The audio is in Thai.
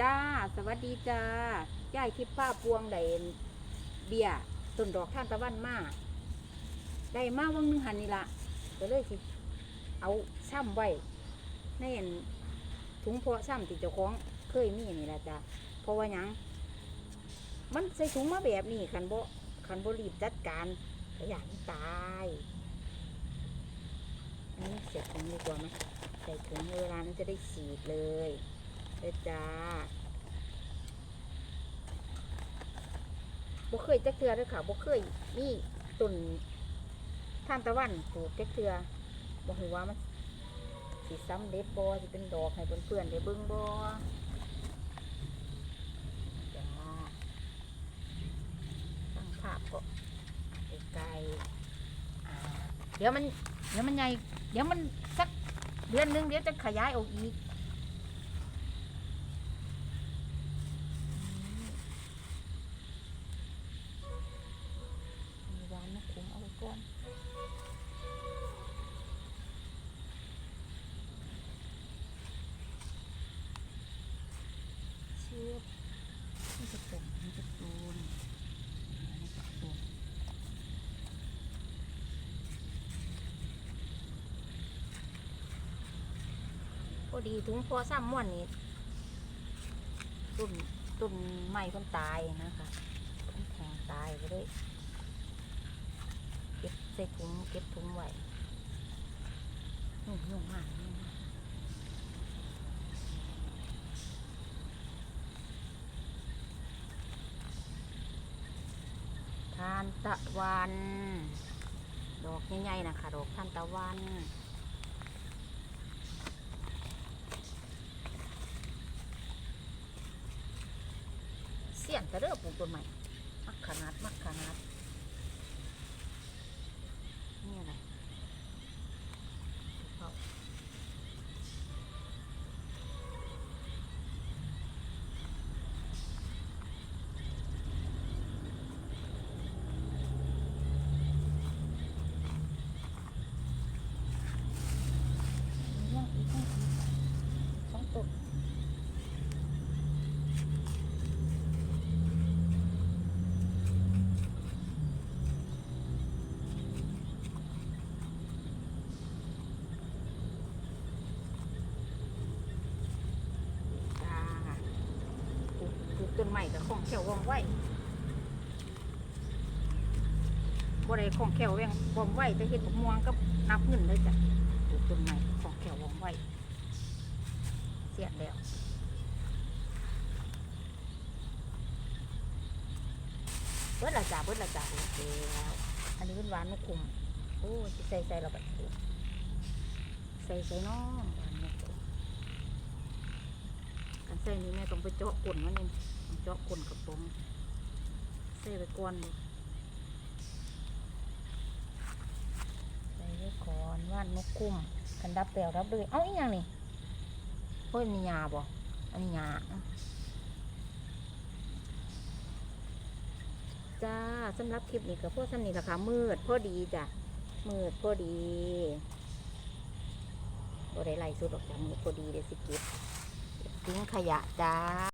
จ้า สวัสดีจ้าย่ายทิพย์ป้าปวงได้เบียร์ต้นดอกท่านตะวันมาได้มาวังหนึงหันนี่ละก็เลยสิเอาซ้ำไว้ในอันถุงเพาะซ้ำที่เจ้าของเคยมีนี่แหละจ้ะเพราะว่าหยังมันใส่ถุงมาแบบนี้คันโบ่คันโบรีบจัดการขยานตายอันนี้เสร็จถุงดีกว่าไหมใส่ถุงเวลานั้นจะได้ฉีดเลย เด้อจ้าบ่เคยจักเทือเลยค่ะบ่เคยมีต้นท่านตะวันปลูกจักเทือบ่ฮู้ว่ามันสิซ้ำเด็ดบ่สิเป็นดอกให้เพื่อนๆได้เบิ่งบ่จ้าตั้งภาพก็ไกลๆอ่าเดี๋ยวมันเดี๋ยวมันใหญ่เดี๋ยวมันสักเดือนนึงเดี๋ยวจะขยายออกอีก ดีถุงพอซ้ำม่วนนี่ตุ่นตุ่นไม้คนตายนะคะคนแทงตายไปเลยเก็บใส่ถุงเก็บถุงไว้ยุ่งยุ่งมายุ่งมากทานตะวัน ดอกใหญ่ๆนะคะ ดอกทานตะวัน เสียนแต่เริ่มปลูกต้นใหม่มักขนาดมักขนาดนี่อะไรเขาย่างอีกย่างอีกสองต้น จ้าปลูกปลูกต้นให ม่กับของแขวว่องไวบ่ได้ของแขวแวงว่องไวแต่เห็ดบกม่วงกับนับเงินเลยจ้ะปลูกต้นใหม่ของแขวว่องไวเสียแล้วเบิดละจ้าเบิดละจ้าโอเคแล้วอันนี้เป็นหวานมะคุมโอ้ยใส่ใส่เราแบบใส่ใส่น้องหวานมะคุมกันใส่นี้แม่ต้องไปเจาะก้นมันเอง เจาะก้นกับตรงใส่ไปก่อนเลยใส่ไว้ก่อนว่านนกคุ้มกันดับแปลวรับเลยเอ้าอีกอย่างนี่เฮ้ยนี่ยาบ่อันนี้ยาจ้าสำหรับคลิปนี้กับพวกสำนีราคามืดพอดีจ้ะมืดพอดีบ่ได้ไล่สุดออกจากมืดพอดีเดี๋ยวสิเก็บทิ้งขยะจ้า